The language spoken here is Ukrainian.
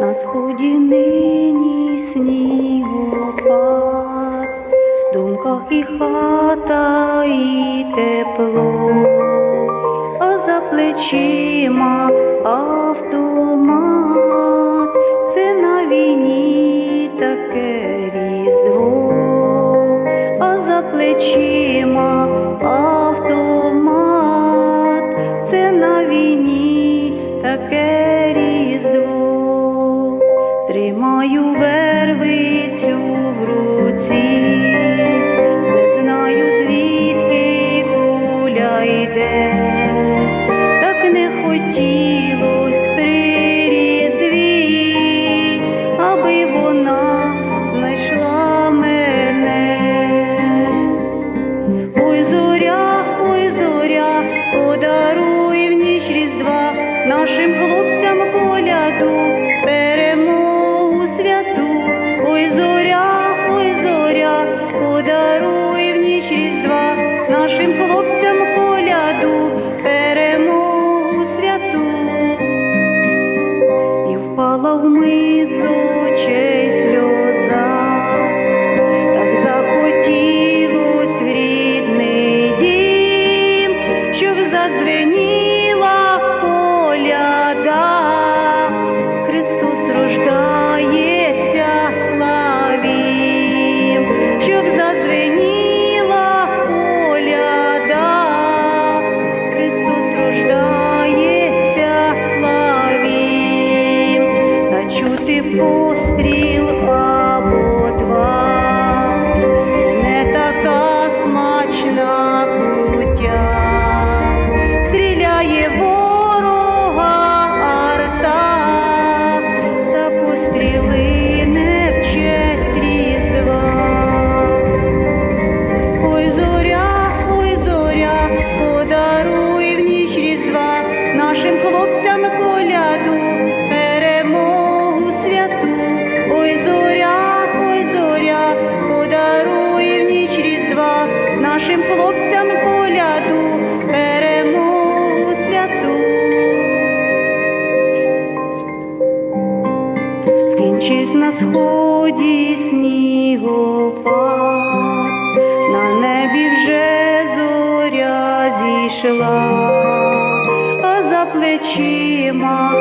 на сході нині снігопад, в думках і хата, і тепло, а за плечима автомат, хотілось при різдві, аби вона знайшла мене. Ой, зоря, ой, зоря, подаруй в різдва нашим хлопцям коляду, перемогу святу. Ой, зоря, ой, зоря, подаруй в ніч різдва нашим хлопцям your хлопцям коляду, перемогу святу. Скінчись на сході снігопад, на небі вже зоря зійшла, а за плечима